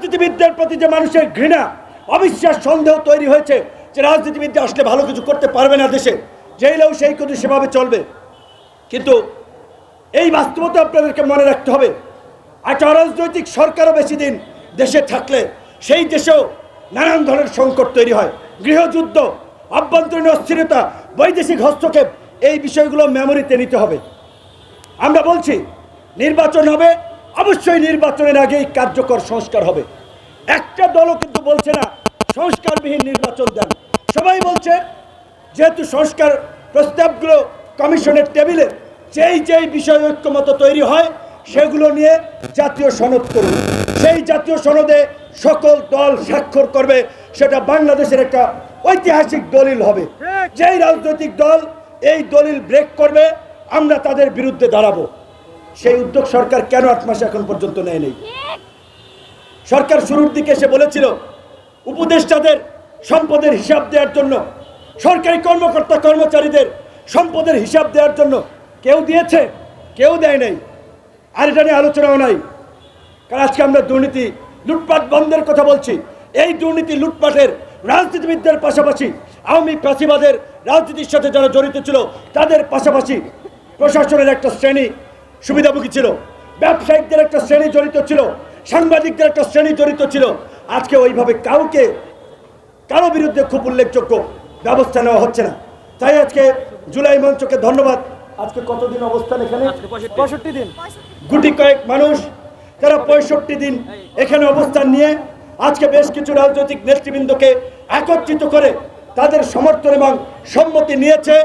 রাজনীতিবিদদের প্রতি যে মানুষের ঘৃণা, অবিশ্বাস, সন্দেহ তৈরি হয়েছে যে রাজনীতিবিদরা আসলে ভালো কিছু করতে পারবে না দেশে। জেলেও সেই কিছু সেভাবে চলবে। কিন্তু এই বাস্তবতা আপনাদেরকে মনে রাখতে হবে। একটা অরাজনৈতিক সরকারও বেশি দিন দেশে থাকলে সেই দেশেও নানান ধরনের সংকট তৈরি হয়। গৃহযুদ্ধ, আভ্যন্তরীণ অস্থিরতা, বৈদেশিক হস্তক্ষেপ, এই বিষয়গুলো মেমোরিতে নিতে হবে। আমরা বলছি, নির্বাচন হবে অবশ্যই নির্বাচনের আগেই কার্যকর সংস্কার হবে। একটা দলও কিন্তু বলছে না সংস্কারবিহীন নির্বাচন দেন। সবাই বলছে যেহেতু সংস্কার প্রস্তাবগুলো কমিশনের টেবিলে যেই যেই বিষয় ঐক্যমত তৈরি হয় সেগুলো নিয়ে জাতীয় সনদ করুন। সেই জাতীয় সনদে সকল দল স্বাক্ষর করবে সেটা বাংলাদেশের একটা ঐতিহাসিক দলিল হবে। যেই রাজনৈতিক দল এই দলিল ব্রেক করবে আমরা তাদের বিরুদ্ধে দাঁড়াবো। সেই উদ্যোগ সরকার কেন আট মাস এখন পর্যন্ত নেয় নেই? সরকার শুরুর দিকে এসে বলেছিল, উপদেষ্টাদের সম্পদের হিসাব দেওয়ার জন্য, সরকারি কর্মকর্তা কর্মচারীদের সম্পদের হিসাব দেওয়ার জন্য কেউ দিয়েছে, কেউ দেয় নাই। আর এটা নিয়ে আলোচনাও নাই। কারণ আজকে আমরা দুর্নীতি লুটপাট বন্ধের কথা বলছি। এই দুর্নীতি লুটপাটের রাজনীতিবিদদের পাশাপাশি আওয়ামী ফাঁসিবাদের রাজনীতির সাথে যারা জড়িত ছিল, তাদের পাশাপাশি প্রশাসনের একটা শ্রেণি সুবিধাভোগী ছিল। ব্যবসায়িকদের একটা শ্রেণি জড়িত ছিল সাংবাদিকদের একটা শ্রেণি জড়িত ছিল। আজকে ওইভাবে কাউকে কারও বিরুদ্ধে খুব উল্লেখযোগ্য ব্যবস্থা নেওয়া হচ্ছে না। তাই আজকে জুলাই মঞ্চকে ধন্যবাদ। আজকে কতদিন অবস্থান এখানে? পঁয়ষট্টি দিন। গুটি কয়েক মানুষ তারা পঁয়ষট্টি দিন এখানে অবস্থান নিয়ে আজকে বেশ কিছু রাজনৈতিক নেতৃবৃন্দকে একত্রিত করে তাদের সমর্থন এবং সম্মতি নিয়েছে।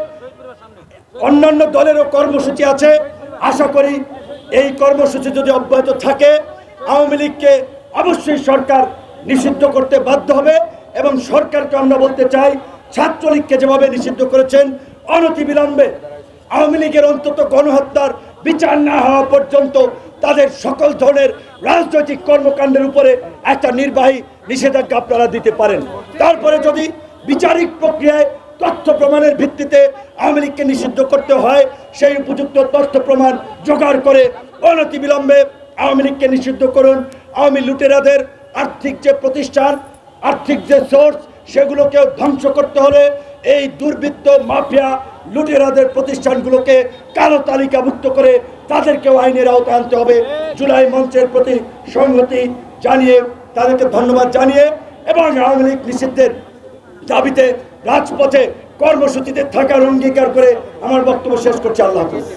অন্যান্য দলেরও কর্মসূচি আছে। আশা করি এই কর্মসূচি যদি অব্যাহত থাকে, আওয়ামী লীগকে অবশ্যই সরকার নিষিদ্ধ করতে বাধ্য হবে এবং সরকারকে আমরা বলতে চাই, ছাত্রলীগকে যেভাবে নিষিদ্ধ করেছেন অনতিবিলম্বে আওয়ামী লীগের অন্তত গণহত্যার বিচার না হওয়া পর্যন্ত তাদের সকল ধরনের রাজনৈতিক কর্মকাণ্ডের উপরে একটা নির্বাহী নিষেধাজ্ঞা আপনারা দিতে পারেন। তারপরে যদি বিচারিক প্রক্রিয়ায় তথ্য প্রমাণের ভিত্তিতে আওয়ামী লীগকে নিষিদ্ধ করতে হয়, সেই উপযুক্ত তথ্য প্রমাণ জোগাড় করে অনতিবিলম্বে আওয়ামী লীগকে নিষিদ্ধ করুন। আওয়ামী লুটেরাদের আর্থিক যে প্রতিষ্ঠান, আর্থিক যে সোর্স সেগুলোকে ধ্বংস করতে হলে এই দুর্বৃত্ত মাফিয়া লুটেরাদের প্রতিষ্ঠানগুলোকে কালো তালিকাভুক্ত করে তাদেরকেও আইনের আওতায় আনতে হবে। জুলাই মঞ্চের প্রতি সংহতি জানিয়ে তাদেরকে ধন্যবাদ জানিয়ে এবং আওয়ামী লীগ নিষিদ্ধের দাবিতে রাজপথে কর্মসূচিতে থাকার অঙ্গীকার করে আমার বক্তব্য শেষ করছি। আল্লাহ হাফিজ।